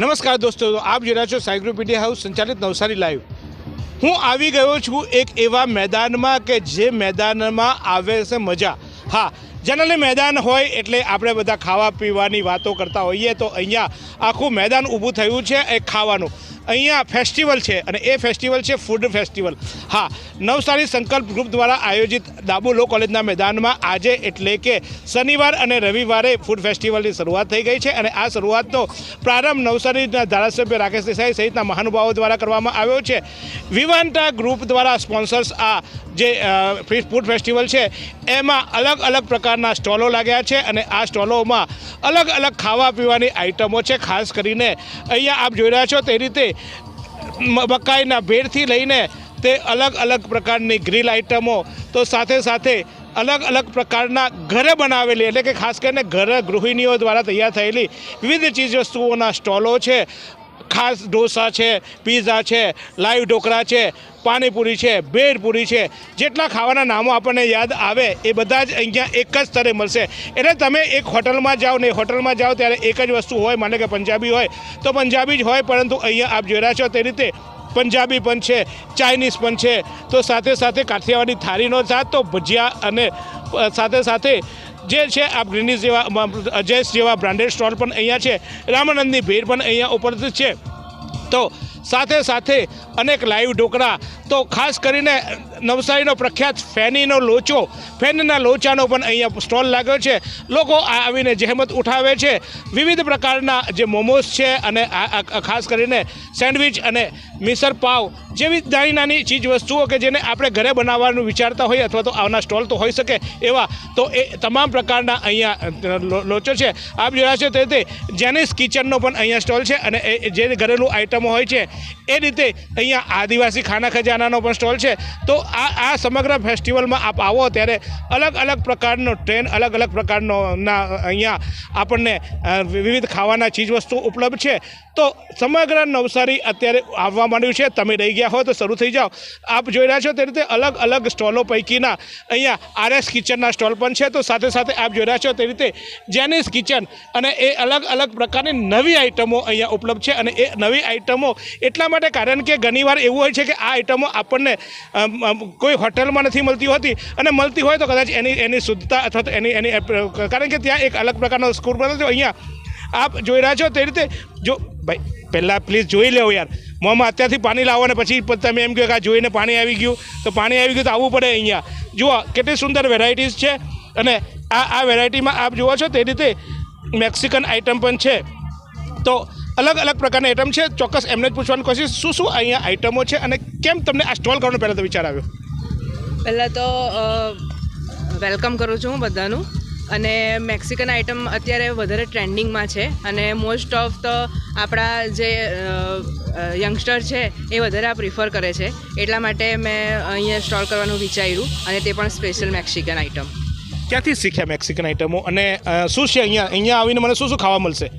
નમસ્કાર દોસ્તો, આપ જોઈ છો સાયક્લોપીડિયા હાઉસ સંચાલિત નવસારી લાઈવ. હું આવી ગયો છું એક એવા મેદાનમાં કે જે મેદાનમાં આવે છે મજા. હા જનરલી મેદાન હોય એટલે આપણે બધા ખાવા પીવાની વાતો કરતા હોઈએ તો અહીંયા આખું મેદાન ઊભું થયું છે એ ખાવાનું. અહીંયા ફેસ્ટિવલ છે અને એ ફેસ્ટિવલ છે ફૂડ ફેસ્ટિવલ. હા, નવસારી સંકલ્પ ગ્રુપ દ્વારા આયોજિત દાબુ લો કોલેજના મેદાનમાં આજે એટલે કે શનિવાર અને રવિવારે ફૂડ ફેસ્ટિવલની શરૂઆત થઈ ગઈ છે અને આ શરૂઆતનો પ્રારંભ નવસારીના ધારાસભ્ય રાકેશ દેસાઈ સહિતના મહાનુભાવો દ્વારા કરવામાં આવ્યો છે. વિવાન્ટા ગ્રુપ દ્વારા સ્પોન્સર્સ આ જે ફૂડ ફેસ્ટિવલ છે, એમાં અલગ અલગ પ્રકારના સ્ટોલો લાગ્યા છે અને આ સ્ટોલોમાં અલગ અલગ ખાવા પીવાની આઇટમો છે. ખાસ કરીને અહીંયા આપ જોઈ રહ્યા છો તે રીતે મકાઈના ભેળથી લઈને તે અલગ અલગ પ્રકારની ગ્રીલ આઇટમો તો સાથે સાથે અલગ અલગ પ્રકારના ઘરે બનાવેલી એટલે કે ખાસ કરીને ઘરે ગૃહિણીઓ દ્વારા તૈયાર થયેલી વિવિધ ચીજ વસ્તુઓના સ્ટોલો છે. ખાસ ઢોસા છે, પીઝા છે, લાઈવ ઢોકળા છે, પાણીપુરી છે ભેળપુરી છે, જેટલા ખાવાના નામો આપણને યાદ આવે એ બધા જ અહીંયા એક જ સ્તરે મળશે. એટલે તમે એક હોટલમાં જાઓ ને હોટલમાં જાઓ ત્યારે એક જ વસ્તુ હોય, માને કે પંજાબી હોય, તો પંજાબી જ હોય, પરંતુ અહીંયા આપ જોઈ રહ્યા છો તે રીતે પંજાબી પણ છે, ચાઇનીઝ પણ છે, તો સાથે સાથે કાઠિયાવાડી થાળીનો સાથ, તો ભજીયા અને સાથે સાથે જે છે આ ગ્રીનીઝ જેવા અજયસ જેવા બ્રાન્ડેડ સ્ટોલ પણ અહીંયા છે, રામાનંદની ભીડ પણ અહીંયા ઉપસ્થિત છે. તો સાથે સાથે અનેક લાઈવ ઢોકળા, તો ખાસ કરીને નવસારીનો પ્રખ્યાત ફેનીનો લોચો. ફેનના લોચાનો પણ અહીંયા સ્ટોલ લાગ્યો છે. લોકો આવીને જહેમત ઉઠાવે છે. વિવિધ પ્રકારના જે મોમોસ છે અને ખાસ કરીને સેન્ડવિચ અને મિસર પાવ જેવી નાની નાની ચીજ વસ્તુઓ કે જેને આપણે ઘરે બનાવવાનું વિચારતા હોઈએ અથવા તો આવના સ્ટોલ તો હોઈ શકે એવા, તો એ તમામ પ્રકારના અહીંયા લોચો છે. આપ જોયા છે તે રીતે જેનિસ કિચનનો પણ અહીંયા સ્ટોલ છે અને જે ઘરેલું આઇટમો હોય છે, એ રીતે અહીંયા આદિવાસી ખાના ખજાનાનો પણ સ્ટોલ છે. તો આ આ સમગ્ર ફેસ્ટિવલમાં આપ આવો ત્યારે અલગ અલગ પ્રકારનો ટ્રેન, અલગ અલગ પ્રકારનો ના અહીંયા આપણને વિવિધ ખાવાના ચીજ વસ્તુઓ ઉપલબ્ધ છે. તો સમગ્ર નવસારી અત્યારે આવવા માંડ્યું છે. તમે રહી ગયા હો તો શરૂ થઈ જાઓ. આપ જોઈ રહ્યા છો તે રીતે અલગ અલગ સ્ટોલો પૈકીના અહીંયા આરએસ કિચનના સ્ટોલ પણ છે. તો સાથે સાથે આપ જોઈ રહ્યા છો તે રીતે જેનિસ કિચન અને એ અલગ અલગ પ્રકારની નવી આઇટમો અહીંયા ઉપલબ્ધ છે અને એ નવી આઇટમો એટલા માટે કારણ કે ઘણીવાર એવું હોય છે કે આ આઇટમો આપણને કોઈ હોટલમાં નથી મળતી હોતી અને મળતી હોય તો કદાચ એની એની શુદ્ધતા અથવા તો એની એની કારણ કે ત્યાં એક અલગ પ્રકારનો સ્કૂલ બનાવતો અહીંયા આપ જોઈ રહ્યા છો તે રીતે જો ભાઈ, પહેલાં પ્લીઝ જોઈ લેવો યાર. મોંમાં અત્યારથી પાણી લાવો ને પછી તમે એમ કહો કે આ જોઈને પાણી આવી ગયું. તો પાણી આવી ગયું તો આવવું પડે અહીંયા. જુઓ, કેટલી સુંદર વેરાયટીઝ છે અને આ આ વેરાયટીમાં આપ જુઓ છો તે રીતે મેક્સિકન આઇટમ પણ છે. તો અલગ અલગ પ્રકારની આઇટમ છે. ચોક્કસ એમને જ પૂછવાનું કોશિશ. શું શું અહીંયા આઇટમો છે અને કેમ તમને આ સ્ટોલ કરવાનો પહેલાં તો વિચાર આવ્યો? પહેલાં તો વેલકમ કરું છું હું બધાનું. અને મેક્સિકન આઇટમ અત્યારે વધારે ટ્રેન્ડિંગમાં છે અને મોસ્ટ ઓફ તો આપણા જે યંગસ્ટર છે એ વધારે આ પ્રિફર કરે છે. એટલા માટે મેં અહીંયા સ્ટોલ કરવાનું વિચાર્યું અને તે પણ સ્પેશિયલ મેક્સિકન આઇટમ ક્યાંથી શીખ્યા મેક્સિકન આઇટમો અને શું છે અહીંયા? અહીંયા આવીને મને શું શું ખાવા મળશે?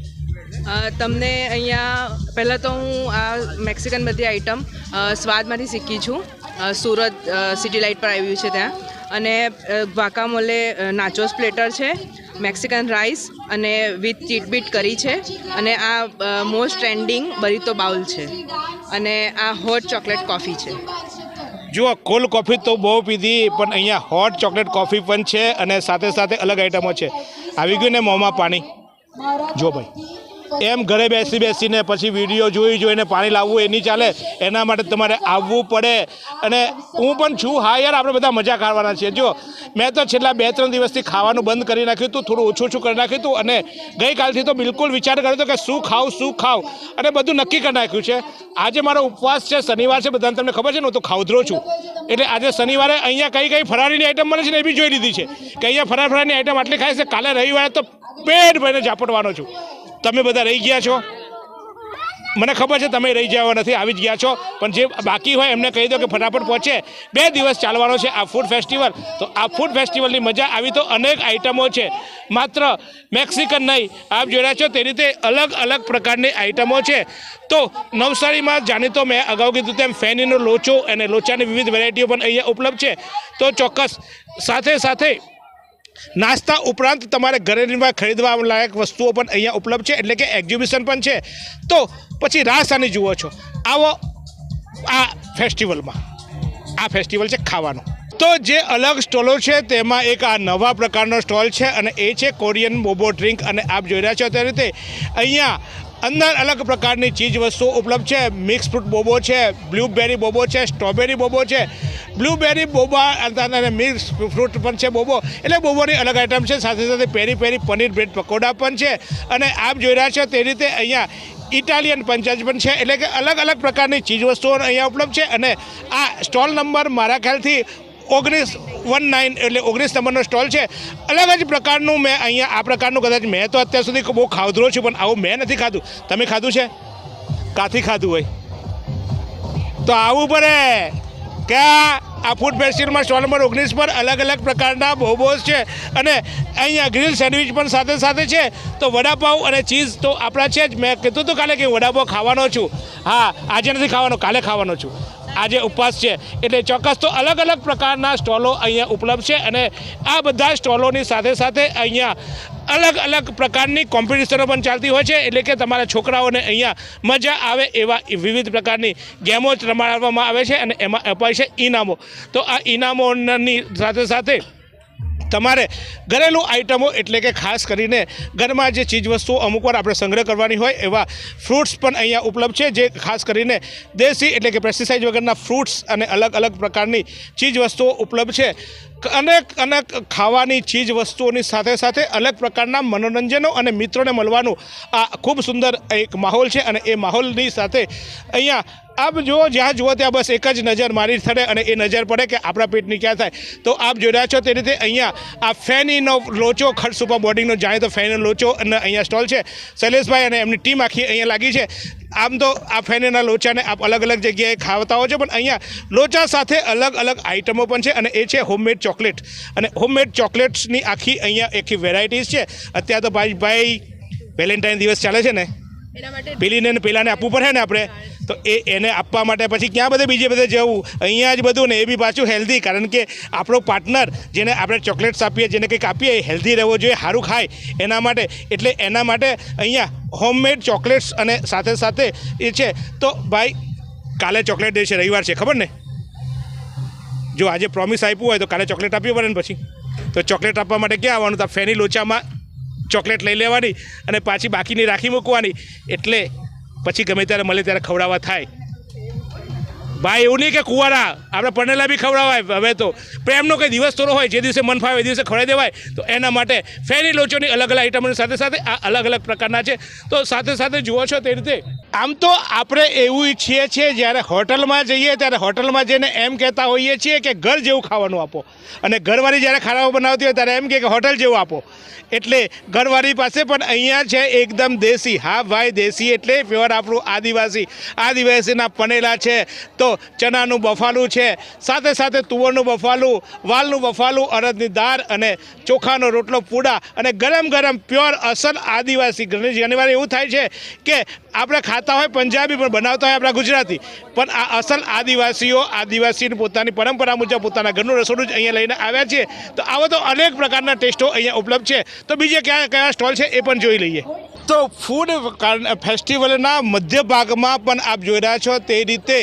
તમને અહીંયા, પહેલાં તો હું આ મેક્સિકન બધી આઇટમ સ્વાદમાંથી શીખી છું. સુરત સિટી લાઇટ પર આવ્યું છે ત્યાં. અને વાકામોલે નાચોસ પ્લેટર છે મેક્સિકન રાઈસ અને વિથ ચીટબીટ કરી છે. અને આ મોસ્ટ ટ્રેન્ડિંગ બરીતો બાઉલ છે. અને આ હોટ ચોકલેટ કોફી છે. જુઓ કોલ્ડ કોફી તો બહુ પીધી, પણ અહીંયા હોટ ચોકલેટ કોફી પણ છે અને સાથે સાથે અલગ આઈટમો છે. આવી ગયું ને મોંમાં પાણી. જો ભાઈ. એમ ઘરે બેસી બેસીને પછી વીડિયો જોઈ જોઈને પાણી લાવવું એ નહીં ચાલે. એના માટે તમારે આવવું પડે. અને હું પણ છું. હા યાર, આપણે બધા મજા કરવાના છીએ. જો, મેં તો છેલ્લા બે ત્રણ દિવસથી ખાવાનું બંધ કરી નાખ્યું હતું થોડું ઓછું ઓછું કરી નાખ્યું હતું અને ગઈકાલથી તો બિલકુલ વિચાર કર્યો હતો કે શું ખાવ શું ખાવ? અને બધું નક્કી કરી નાખ્યું છે. આજે મારો ઉપવાસ છે, શનિવાર છે, બધાને તમને ખબર છે ને, હું તો ખાવધરો છું. એટલે આજે શનિવારે અહીંયા કઈ કઈ ફરારીની આઈટમ મળે છે ને એ બી જોઈ લીધી છે. કે અહીંયા ફરાર ફરારની આઈટમ આટલી ખાય છે, કાલે રવિવારે તો પેટ ભરીને ઝાપટવાનો છું. તમે બધા રહી ગયા છો? મને ખબર છે તમે રહી જવા નથી, આવી જ ગયા છો. પણ જે બાકી હોય એમને કહી દો કે ફટાફટ પહોંચે. બે દિવસ ચાલવાનો છે આ ફૂડ ફેસ્ટિવલ તો આ ફૂડ ફેસ્ટિવલની મજા આવી તો અનેક આઇટમો છે. માત્ર મેક્સિકન નહીં, આપ જોઈ છો તે રીતે અલગ અલગ પ્રકારની આઇટમો છે. તો નવસારીમાં જાણીતો મેં અગાઉ કીધું તેમ ફેનીનો લોચો અને લોચાની વિવિધ વેરાયટીઓ પણ અહીંયા ઉપલબ્ધ છે. તો ચોક્કસ સાથે સાથે નાસ્તા ઉપરાંત તમારે ઘરેમાં ખરીદવા લાયક વસ્તુઓ પણ અહીંયા ઉપલબ્ધ છે, એટલે કે એક્ઝિબિશન પણ છે. તો પછી રાસાની જુઓ છો. આવો આ ફેસ્ટિવલમાં આ ફેસ્ટિવલ છે ખાવાનો. તો જે અલગ સ્ટોલો છે, તેમાં એક આ નવા પ્રકારનો સ્ટોલ છે અને એ છે કોરિયન બોબો ડ્રિંક અને આપ જોઈ રહ્યા છો તે રીતે અહીંયા અંદર અલગ પ્રકારની ચીજ વસ્તુઓ ઉપલબ્ધ છે. મિક્સ ફ્રૂટ બોબો છે, બ્લૂબેરી બોબો છે, સ્ટ્રોબેરી બોબો છે બ્લુબેરી, બોબા અને મિક્સ ફ્રૂટ પણ છે બોબો. એટલે બોબોની અલગ આઈટમ છે. સાથે સાથે પેરી પેરી પનીર બ્રેડ પકોડા પણ છે. અને આપ જોઈ રહ્યા છો તે રીતે અહીંયા ઇટાલિયન પંચાજ પણ છે. એટલે કે અલગ અલગ પ્રકારની ચીજવસ્તુઓ અહીંયા ઉપલબ્ધ છે. અને આ સ્ટોલ નંબર મારા ખ્યાલથી ઓગણીસ વન નાઇન એટલે ઓગણીસ નંબરનો સ્ટોલ છે. અલગ જ પ્રકારનું મેં અહીંયા, આ પ્રકારનું કદાચ મેં તો અત્યાર સુધી બહુ ખાધરો છું પણ આવું મેં નથી ખાધું. તમે ખાધું છે? કાથી ખાધું હોય? તો આવું પડે. કે આ ફૂડ ફેસ્ટિવલમાં સ્ટોલ નંબર ઓગણીસ પર અલગ અલગ પ્રકારના બોબોસ છે અને અહીંયા ગ્રીલ સેન્ડવિચ પણ સાથે સાથે છે. તો વડાપાઉં અને ચીઝ તો આપણા છે જ. મેં કીધું હતું કાલે કે વડાપાઉં ખાવાનો છું. હા, આજે નથી ખાવાનો, કાલે ખાવાનો છું. આજે ઉપવાસ છે. એટલે ચોક્કસ તો અલગ અલગ પ્રકારના સ્ટોલો અહીંયા ઉપલબ્ધ છે અને આ બધા સ્ટોલોની સાથે સાથે અહીંયા અલગ અલગ પ્રકારની કોમ્પિટિશનો પણ ચાલતી હોય છે. એટલે કે તમારા છોકરાઓને અહીંયા મજા આવે એવા વિવિધ પ્રકારની ગેમો રમાડવામાં આવે છે અને એમાં અપાય છે ઇનામો તો આ ઇનામોની સાથે સાથે તમારે ઘરેલું આઇટમો એટલે કે ખાસ કરીને ઘરમાં જે ચીજવસ્તુઓ અમુકવાર અમુક વાર આપણે સંગ્રહ કરવાની હોય એવા ફ્રૂટ્સ પણ અહીંયા ઉપલબ્ધ છે, જે ખાસ કરીને દેશી એટલે કે પેસ્ટિસાઇડ વગરના ફ્રૂટ્સ અને અલગ અલગ પ્રકારની ચીજવસ્તુઓ ઉપલબ્ધ છે. અનેક અનેક ખાવાની ચીજ વસ્તુઓની સાથે સાથે અલગ પ્રકારના મનોરંજનો અને મિત્રોને મળવાનું આ ખૂબ સુંદર એક માહોલ છે અને એ માહોલની સાથે અહીંયા આપ જુઓ, જ્યાં જુઓ ત્યાં બસ એક જ નજર મારી થડે અને એ નજર પડે કે આપણા પેટની ક્યાં થાય. તો આપ જોઈ રહ્યા છો તે રીતે અહીંયા આ ફેનીનો લોચો ખર્ચ સુપર બોર્ડિંગનો જાણીતો ફેનીનો લોચો અને અહીંયા સ્ટોલ છે. શૈલેષભાઈ અને એમની ટીમ આખી અહીંયા લાગી છે. આમ તો આ ફેનેના લોચાને આપ અલગ અલગ જગ્યાએ ખાવતા હો છો પણ અહીંયા લોચા સાથે અલગ અલગ આઇટમો પણ છે અને એ છે હોમમેડ ચોકલેટ. અને હોમમેડ ચોકલેટ્સની આખી અહીંયા આખી વેરાયટીઝ છે. અત્યારે તો ભાઈ ભાઈ વેલેન્ટાઇન દિવસ ચાલે છે ને? પેલીને ને પેલાને આપવું પડે ને આપણે? તો એ એને આપવા માટે પછી ક્યાં બધે બીજે બધે જવું? અહીંયા જ બધું ને એ બી પાછું હેલ્ધી કારણ કે આપણો પાર્ટનર જેને આપણે ચોકલેટ્સ આપીએ, જેને કંઈક આપીએ, એ હેલ્ધી રહેવો જોઈએ, સારું ખાય એના માટે. એટલે એના માટે અહીંયા હોમમેડ ચોકલેટ્સ અને સાથે સાથે એ છે. તો ભાઈ, કાલે ચોકલેટ ડે છે, રવિવાર છે, ખબર ને? જો આજે પ્રોમિસ આપ્યું હોય તો કાલે ચોકલેટ આપવી પડે ને પછી. તો ચોકલેટ આપવા માટે ક્યાં આવવાનું? તો ફેની લોચામાં ચોકલેટ લઈ લેવાની અને પાછી બાકીની રાખી મૂકવાની. એટલે પછી ગમે ત્યારે મળે ત્યારે ખવડાવવા થાય. ભાઈ, એવું નહીં કે કુંવારા, આપણે પરણેલા બી ખવડાવાય. હવે તો પ્રેમનો કંઈ દિવસ થોડો હોય, જે દિવસે મન ફાવે એ દિવસે ખવડાવી દેવાય. તો એના માટે ફેરી લોચોની અલગ અલગ આઈટમોની સાથે સાથે આ અલગ અલગ પ્રકારના છે. તો સાથે સાથે જુઓ છો તે રીતે, આમ તો આપણે એવું ઈચ્છીએ છીએ, જ્યારે હોટલમાં જઈએ, ત્યારે હોટલમાં જઈને એમ કહેતા હોઈએ છીએ કે ઘર જેવું ખાવાનું આપો. અને ઘરવાળી જ્યારે ખાવાનું બનાવતી હોય, ત્યારે એમ કે હોટલ જેવું આપો. એટલે ઘરવાળી પાસે પણ અહીંયા છે એકદમ દેશી, હા ભાઈ દેશી એટલે પ્યોર આપણું આદિવાસી. આદિવાસીના પનેલા છે, તો ચણાનું બફાલું છે, સાથે સાથે તુવરનું બફાલું, વાલનું બફાલું અડદની દાળ અને ચોખાનો રોટલો પૂડા અને ગરમ ગરમ પ્યોર અસલ આદિવાસી ઘણી ઘણીવાર એવું થાય છે કે આપણે ખાતા હોય, પંજાબી પણ બનાવતા હોય આપણા ગુજરાતી. પણ આ અસલ આદિવાસીઓ આદિવાસીની પોતાની પરંપરા મુજબ પોતાના ઘરનું રસોડું જ અહીંયા લઈને આવ્યા છે. તો આવો તો અનેક પ્રકારના ટેસ્ટો અહીંયા ઉપલબ્ધ છે. તો બીજે કયા કયા સ્ટોલ છે એ પણ જોઈ લઈએ. તો ફૂડ ફેસ્ટિવલના મધ્ય ભાગમાં પણ આપ જોઈ રહ્યા છો તે રીતે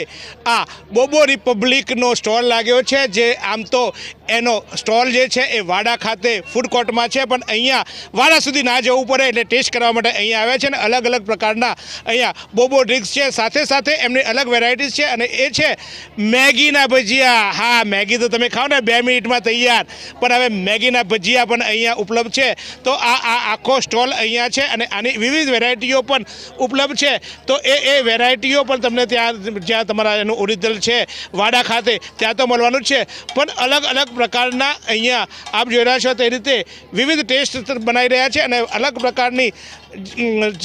આ બોબો રિપબ્લિકનો સ્ટોલ લાગ્યો છે, જે આમ તો એનો સ્ટોલ જે છે એ વાડા ખાતે ફૂડ કોર્ટમાં છે. પણ અહીંયા વાડા સુધી ના જવું પડે એટલે ટેસ્ટ કરવા માટે અહીંયા આવ્યા છે અને અલગ અલગ પ્રકારના અહીંયા બોબો ડ્રિંક્સ છે. સાથે સાથે એમની અલગ વેરાયટીઝ છે અને એ છે મેગીના ભજીયા. હા, મેગી તો તમે ખાઓ ને બે મિનિટમાં તૈયાર. પણ હવે મેગીના ભજીયા પણ અહીંયા ઉપલબ્ધ છે. તો આ આ આખો સ્ટોલ અહીંયા છે અને આની વિવિધ વેરાયટીઓ પણ ઉપલબ્ધ છે. તો એ એ વેરાયટીઓ પણ તમને ત્યાં, જ્યાં તમારા એનું ઓરિજિનલ છે વાડા ખાતે, ત્યાં તો મળવાનું છે. પણ અલગ અલગ પ્રકારના અહીંયા આપ જોઈ રહ્યા છો તે રીતે વિવિધ ટેસ્ટ બનાવી રહ્યા છે અને અલગ પ્રકારની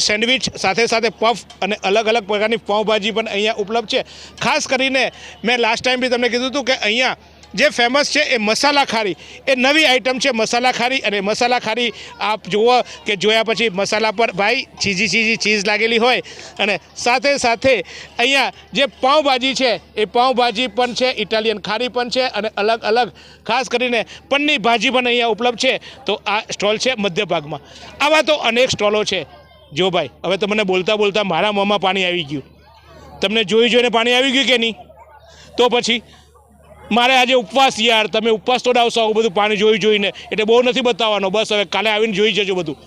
સેન્ડવિચ સાથે સાથે પફ અને અલગ અલગ પ્રકારની પાઉંભાજી પણ અહીંયા ઉપલબ્ધ છે. ખાસ કરીને મેં લાસ્ટ ટાઈમ બી તમને કીધું હતું કે અહીંયા જે ફેમસ છે એ મસાલા ખારી. એ નવી આઈટમ છે મસાલા ખારી અને મસાલા ખારી આપ જુઓ કે જોયા પછી મસાલા પર ભાઈ ચીજી ચીજી ચીઝ લાગેલી હોય અને સાથે સાથે અહીંયા જે પાઉંભાજી છે એ પાઉંભાજી પણ છે, ઇટાલિયન ખારી પણ છે અને અલગ અલગ ખાસ કરીને પનની ભાજી પણ અહીંયા ઉપલબ્ધ છે. તો આ સ્ટોલ છે મધ્ય ભાગમાં આવા તો અનેક સ્ટોલો છે. જો ભાઈ, હવે તમને બોલતા બોલતા મારા મોંમાં પાણી આવી ગયું. તમને જોઈ જોઈને પાણી આવી ગયું કે નહીં? તો પછી મારે આજે ઉપવાસ યાર. તમે ઉપવાસ તો ડાવશો, આવું બધું પાણી જોઈ જોઈને. એટલે બહુ નથી બતાવવાનો. બસ હવે કાલે આવીને જોઈ જજો બધું.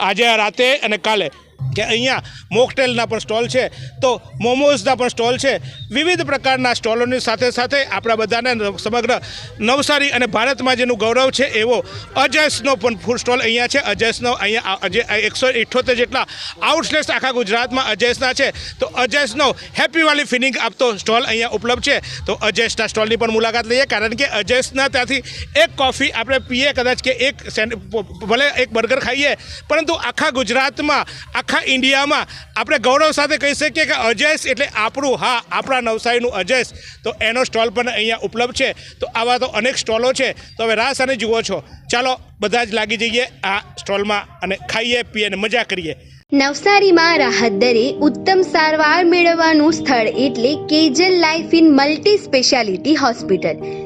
આજે રાતે અને કાલે. કે અહીંયા મોકટેલના પણ સ્ટોલ છે, તો મોમોઝના પણ સ્ટોલ છે. વિવિધ પ્રકારના સ્ટોલોની સાથે સાથે આપણા બધાને સમગ્ર નવસારી અને ભારતમાં જેનું ગૌરવ છે એવો અજયસનો પણ ફૂડ સ્ટોલ અહીંયા છે. અજયસનો અહીંયા એકસો ઇઠ્ઠોતેર જેટલા આઉટલેટ્સ આખા ગુજરાતમાં અજયસના છે. તો અજયસનો હેપી ફિલિંગ આપતો સ્ટોલ અહીંયા ઉપલબ્ધ છે. તો અજયસના સ્ટોલની પણ મુલાકાત લઈએ, કારણ કે અજયસના ત્યાંથી એક કોફી આપણે પીએ કદાચ કે એક ભલે એક બર્ગર ખાઈએ, પરંતુ આખા ગુજરાતમાં આખા ઇન્ડિયામાં આપણે ગૌરવ સાથે કહી શકીએ કે અજયસ એટલે આપણું, હા, આપણા નવસારીનું અજયસ તો એનો સ્ટોલ પણ અહીંયા ઉપલબ્ધ છે. તો આવા તો અનેક સ્ટોલો છે. તો હવે રાસ અને જુઓ છો. ચાલો, બધા જ લાગી જઈએ આ સ્ટોલમાં અને ખાઈએ, પીએ અને મજા કરીએ. નવસારીમાં રાહત દરે ઉત્તમ સારવાર મેળવવાનું સ્થળ એટલે Kejal life in multi speciality hospital.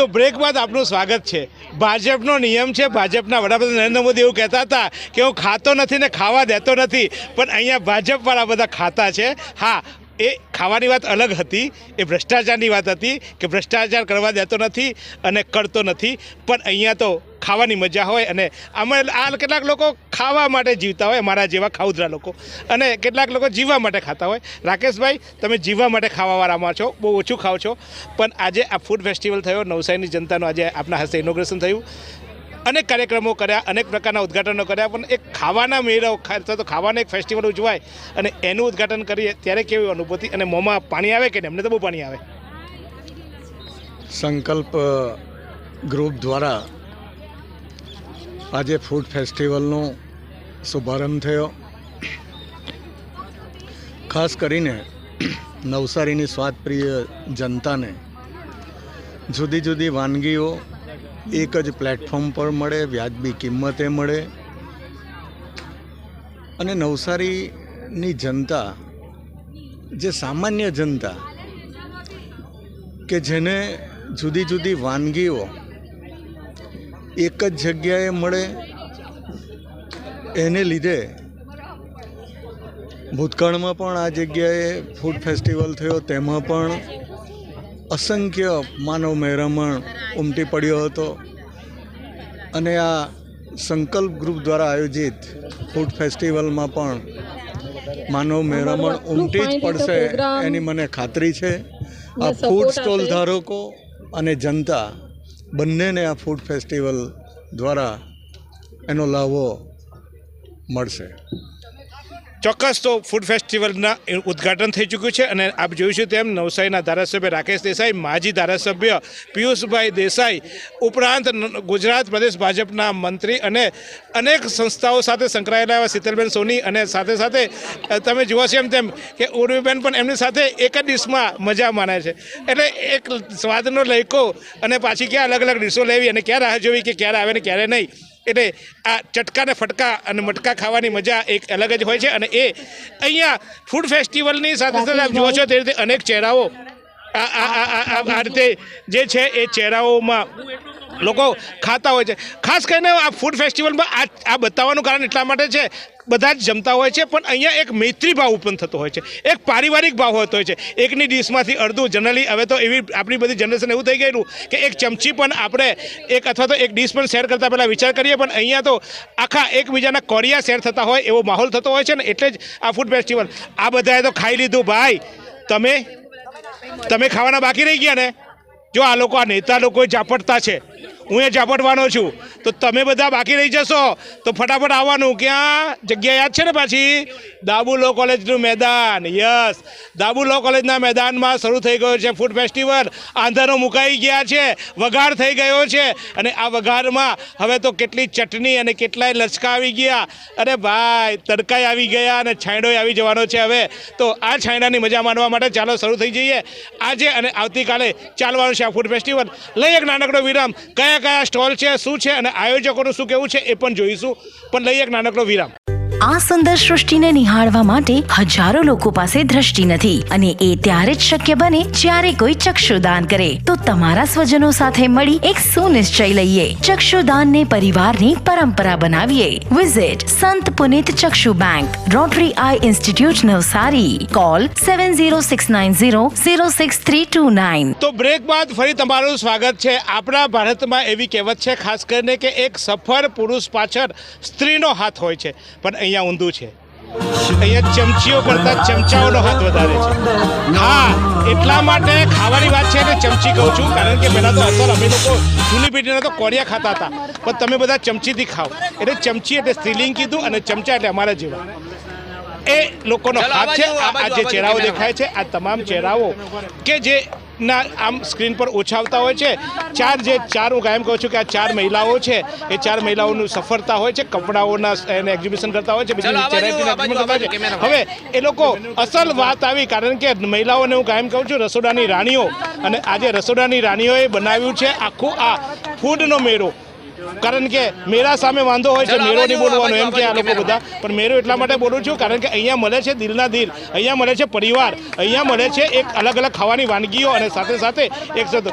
તો બ્રેક બાદ આપનું સ્વાગત છે. ભાજપનો નિયમ છે, ભાજપના વડાપ્રધાન નરેન્દ્ર મોદી એવું કહેતા હતા કે હું ખાતો નથી ને ખાવા દેતો નથી, પણ અહીંયા ભાજપવાળા બધા ખાતા છે. હા એ ખાવાની વાત અલગ હતી, એ ભ્રષ્ટાચારની વાત હતી કે ભ્રષ્ટાચાર કરવા દેતો નથી અને કરતો નથી, પણ અહીંયા તો ખાવાની મજા હોય અને આમાં આ કેટલાક લોકો ખાવા માટે જીવતા હોય મારા જેવા ખાઉદરા લોકો. અને કેટલાક લોકો જીવવા માટે ખાતા હોય. રાકેશભાઈ, તમે જીવવા માટે ખાવાવાળામાં છો, બહુ ઓછું ખાઓ છો. પણ આજે આ ફૂડ ફેસ્ટિવલ થયો, નવસારીની જનતાનું આજે આપના હસ્તે ઇનોગ્રેશન થયું. અનેક કાર્યક્રમો કર્યા, અનેક પ્રકારના ઉદ્ઘાટનો કર્યા, પણ એક ખાવાના મેળાઓ અથવા તો ખાવાના એક ફેસ્ટિવલ ઉજવાય અને એનું ઉદ્ઘાટન કરીએ, ત્યારે કેવી અનુભૂતિ? અને મોંમાં પાણી આવે કે અમને તો બહુ પાણી આવે. સંકલ્પ ગ્રુપ દ્વારા આજે ફૂડ ફેસ્ટિવલનો શુભારંભ થયો. ખાસ કરીને નવસારીની સ્વાદપ્રિય જનતાને જુદી જુદી વાનગીઓ એક જ પ્લેટફોર્મ પર મળે, વ્યાજબી કિંમતે મળે. અને નવસારીની જનતા, જે સામાન્ય જનતા, કે જેને જુદી જુદી વાનગીઓ એક જ જગ્યાએ મળે, એને લીધે ભૂતકાળમાં પણ આ જગ્યાએ ફૂડ ફેસ્ટિવલ થયો, તેમાં પણ અસંખ્ય માનવ મહેરામણ ઉમટી પડ્યો હતો અને આ સંકલ્પ ગ્રુપ દ્વારા આયોજિત ફૂડ ફેસ્ટિવલમાં પણ માનવ મહેરામણ ઉમટી જ પડશે એની મને ખાતરી છે. આ ફૂડ સ્ટોલ ધારકો અને જનતા બંનેને આ ફૂડ ફેસ્ટિવલ દ્વારા એનો લાભો મળશે. ચોક્કસ તો ફૂડ ફેસ્ટિવલના ઉદ્ઘાટન થઈ ચૂક્યું છે અને આપ જોઈશું તેમ નવસારીના ધારાસભ્ય રાકેશ દેસાઈ, માજી ધારાસભ્ય પિયુષભાઈ દેસાઈ, ઉપરાંત ગુજરાત પ્રદેશ ભાજપના મંત્રી અને અનેક સંસ્થાઓ સાથે સંકળાયેલા એવા શીતલબેન સોની અને સાથે સાથે તમે જુઓ છો એમ તેમ કે ઉર્વીબેન પણ એમની સાથે એક જ ડિશમાં મજા માણે છે. એટલે એક સ્વાદનો લયકો અને પાછી ક્યાં અલગ અલગ ડિશો લેવી અને ક્યાં રાહ જોવી કે ક્યારે આવે ને ક્યારે નહીં. એટલે આ ચટકા ને ફટકા અને મટકા ખાવાની મજા એક અલગ જ હોય છે અને એ અહીંયા ફૂડ ફેસ્ટિવલની સાથે સાથે આપ જુઓ છો તે રીતે અનેક ચહેરાઓ આ રીતે જે છે એ ચહેરાઓમાં લોકો ખાતા હોય છે. ખાસ કરીને આ ફૂડ ફેસ્ટિવલમાં આ આ બતાવવાનું કારણ એટલા માટે છે, બધા જ જમતા હોય છે, પણ અહીંયા એક મૈત્રી ભાવ ઉત્પન્ન થતો હોય છે. એક પારિવારિક ભાવ હોતો હોય છે. એકની ડીશમાંથી અડધું જનરલી, હવે તો એવી આપણી બધી જનરેશન એવું થઈ ગયેલું કે એક ચમચી પણ આપણે એક અથવા તો એક ડીશ પણ શેર કરતાં પહેલાં વિચાર કરીએ, પણ અહીંયા તો આખા એકબીજાના કોરિયા શેર થતા હોય એવો માહોલ થતો હોય છે ને, એટલે જ આ ફૂડ ફેસ્ટિવલ આ બધાએ તો ખાઈ લીધું. ભાઈ, તમે તમે ખાવાના બાકી રહી ગયા ને? જો આ લોકો આ નેતા લોકો ઝાપટતા છે. હું એ ઝાપટવાનો છું. તો તમે બધા બાકી રહી જશો. તો ફટાફટ આવવાનું ક્યાં જગ્યા યાદ છે ને પાછી? દાબુ લો કોલેજનું મેદાન, યસ. દાબુ લો કોલેજના મેદાનમાં શરૂ થઈ ગયો છે ફૂડ ફેસ્ટિવલ. આંધારો મુકાઈ ગયા છે, વઘાર થઈ ગયો છે. અને આ વઘારમાં હવે તો કેટલી ચટણી અને કેટલાય લચકા આવી ગયા. અરે ભાઈ તડકાઈ આવી ગયા અને છાંયડોય આવી જવાનો છે હવે. તો આ છાંયડાની મજા માણવા માટે ચાલો શરૂ થઈ જઈએ. આજે અને આવતીકાલે ચાલવાનું છે આ ફૂડ ફેસ્ટિવલ. લઈ એક નાનકડો વિરામ. કયા કયા સ્ટોલ છે, શું છે અને આયોજકોનું શું કહેવું છે એ પણ જોઈશું. પણ લઈએ એક નાનકડો વિરામ. આ સુંદર સૃષ્ટિને નિહાળવા માટે હજારો લોકો પાસે દ્રષ્ટિ નથી અને એ ત્યારે જ શક્ય બને જ્યારે કોઈ ચક્ષુદાન કરે. તો તમારા સ્વજનો સાથે મળી એક સુનિશ્ચય લઈએ. ચક્ષુદાનને પરિવારની પરંપરા બનાવીએ. Visit Sant Punit Chakshu bank Rotary eye institute Navsari. Call seven zero six nine zero zero six three two nine તો બ્રેક બાદ ફરી તમારું સ્વાગત છે. આપણા ભારતમાં એવી કહેવત છે, ખાસ કરીને કે એક સફળ પુરુષ પાછળ સ્ત્રીનો હાથ હોય છે. પણ અહીંયા ઊંધું છે. અહીંયા ચમચીઓ કરતાં ચમચાઓનો હાથ વધારે છે. હા એટલા માટે ખાવાની વાત છે એટલે ચમચી કહું છું કારણ કે પહેલાં તો અસર અમે લોકો જૂની પેઢીના તો કોડિયા ખાતા હતા પણ તમે બધા ચમચીથી ખાઓ. એટલે ચમચી એટલે સ્ત્રીલિંગ કીધું અને ચમચા એટલે અમારા જેવા. એ લોકોનો હાથ છે આ જે ચહેરાઓ દેખાય છે આ તમામ ચહેરાઓ કે જે ના આમ સ્ક્રીન પર ઓછા આવતા હોય છે ચાર જે ચાર હું કાયમ કહું છું કે આ ચાર મહિલાઓ છે એ ચાર મહિલાઓનું સફળતા હોય છે કપડાઓના એને એક્ઝિબિશન કરતા હોય છે બીજી ચાલો, આબાજુ, charity ના આબાજુ, exhibition કરતા હોય છે. હવે એ લોકો અસલ વાત આવી કારણ કે મહિલાઓને હું કાયમ કહું છું રસોડાની રાણીઓ અને આજે રસોડાની રાણીઓએ બનાવ્યું છે આખું આ ફૂડનો મેળો કારણ કે મેરા સામે વાંધો હોય છે મેરો નહીં બોલવાનો એમ કે આ લોકો બધા. પણ મેરો એટલા માટે બોલું છું કારણ કે અહીંયા મળે છે દિલના દિલ અહીંયા મળે છે પરિવાર અહીંયા મળે છે એક અલગ અલગ ખાવાની વાનગીઓ અને સાથે સાથે એક સાથે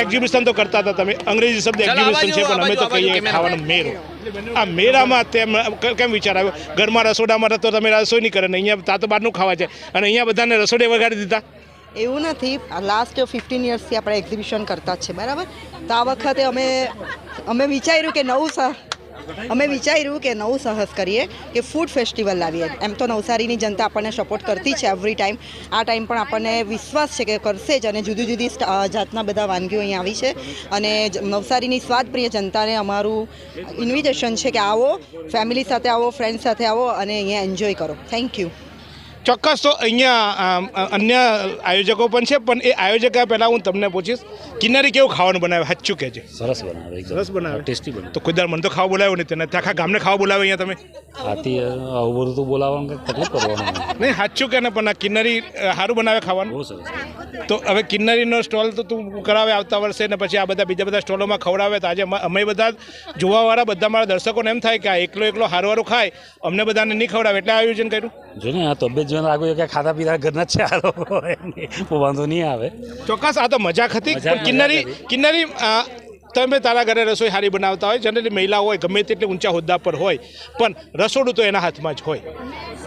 એક્ઝિબિશન તો કરતા હતા તમે. અંગ્રેજી શબ્દ એક્ઝિબિશન છે પણ અમે તો કહીએ ખાવાનું મેરો. આ મેળામાં તેમ કેમ વિચાર આવ્યો? ઘરમાં રસોડામાં તો તમે રસોઈ નહીં કરે ને અહીંયા તા તો બહારનું ખાવા છે. અને અહીંયા બધાને રસોડે વગાડી દીધા. એવું નથી. લાસ્ટ ફિફ્ટીન યર્સથી આપણે એક્ઝિબિશન કરતા જ છે, બરાબર? તો આ વખતે અમે અમે વિચાર્યું કે નવું સહ, અમે વિચાર્યું કે નવું સાહસ કરીએ કે ફૂડ ફેસ્ટિવલ લાવીએ. એમ તો નવસારીની જનતા આપણને સપોર્ટ કરતી છે એવરી ટાઈમ આ ટાઈમ પણ આપણને વિશ્વાસ છે કે કરશે જ અને જુદી જુદી જાતના બધા વાનગીઓ અહીં આવી છે. અને નવસારીની સ્વાદપ્રિય જનતાને અમારું ઇન્વિટેશન છે કે આવો ફેમિલી સાથે આવો ફ્રેન્ડ સાથે આવો અને અહીંયા એન્જોય કરો. થેન્ક યુ ચોક્કસ તો અહીંયા અન્ય આયોજકો પણ છે પણ એ આયોજક પહેલાં હું તમને પૂછીશ કિન્નરી કેવું ખાવાનું બનાવે? સાચું કે છે? સરસ બનાવે સરસ બનાવે. ટેસ્ટી બનાવે તો કોઈ દર મને તો ખાવા બોલાવ્યો નહીં તેને આખા ગામને ખાવા બોલાવે અહીંયા તમે? હાથી આવું બધું તો બોલાવવાનું કંઈક તકલીફ કરવાનું નહીં. હાચું કે ને પણ આ કિન્નરી સારું બનાવે ખાવાનું? બહુ સરસ. તો હવે કિન્નરીનો સ્ટોલ તો તું કરાવે આવતા વર્ષે ને પછી આ બધા બીજા બધા સ્ટોલોમાં ખવડાવે તો આજે અમે- અમે બધા જોવાવાળા બધા મારા દર્શકોને એમ થાય કે આ એકલો એકલો હારું હારું ખાય અમને બધાને નહીં ખવડાવે એટલે આયોજન કર્યું? જો ને આ તબિયત જોઈને લાગ્યું કે ખાતા પીતા ઘરના જ છે આ લોકો એમ વાંધો નહીં આવે. ચોક્કસ આ તો મજાક હતી. પણ કિન્નરી કિન્નરી તમે તારા ઘરે રસોઈ સારી બનાવતા હોય જનરલી મહિલા હોય ગમે તેટલી ઊંચા હોદ્દા પર હોય પણ રસોડું તો એના હાથમાં જ હોય.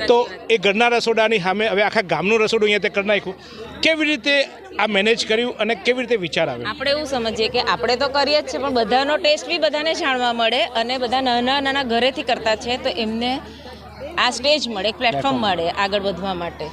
તો એ ઘરના રસોડાની સામે હવે આખા ગામનું રસોડું અહીંયા તે કરી નાખ્યું. કેવી રીતે આ મેનેજ કર્યું અને કેવી રીતે વિચાર આવ્યો? આપણે એવું સમજીએ કે આપણે તો કરીએ જ છે પણ બધાનો ટેસ્ટ બી બધાને જાણવા મળે અને બધા નાના નાના ઘરેથી કરતા છે તો એમને આ સ્ટેજ મળે એક પ્લેટફોર્મ મળે. આગળ વધવા માટે.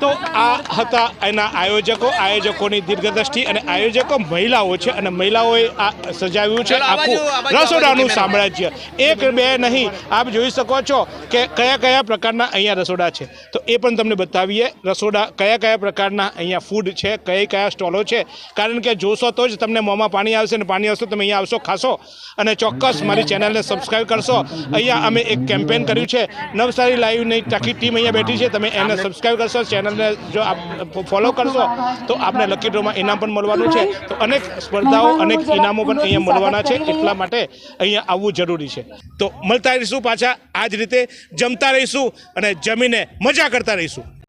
તો આ હતા એના આયોજકો આયોજકોની દીર્ઘદ્રષ્ટિ અને આયોજકો મહિલાઓ છે અને મહિલાઓએ આ સજાવ્યું છે આખું રસોડાનું સામ્રાજ્ય. એક બે નહીં આપ જોઈ શકો છો કે કયા કયા પ્રકારના અહીંયા રસોડા છે. તો એ પણ તમને બતાવીએ રસોડા કયા કયા પ્રકારના અહીંયા ફૂડ છે કયા કયા સ્ટોલો છે. કારણ કે જોશો તો જ તમને મોંમાં પાણી આવશે અને પાણી આવશે તમે અહીંયા આવશો ખાશો. અને ચોક્કસ મારી ચેનલને સબસ્ક્રાઈબ કરશો. અહીંયા અમે એક કેમ્પેન કર્યું છે. નવસારી લાઈવની આખી ટીમ અહીંયા બેઠી છે. તમે એને સબસ્ક્રાઈબ કરશો ચેનલને જો આપ ફોલો કરશો તો આપને લકી ડ્રોમાં ઇનામ પણ મળવાનું છે. તો અનેક સ્પર્ધાઓ અનેક ઇનામો પણ અહીંયા મળવાના છે. એટલા માટે અહીંયા આવવું જરૂરી છે. તો મળતા રહીશું પાછા. આ જ રીતે જમતા રહીશું અને જમીને મજા કરતા રહીશું.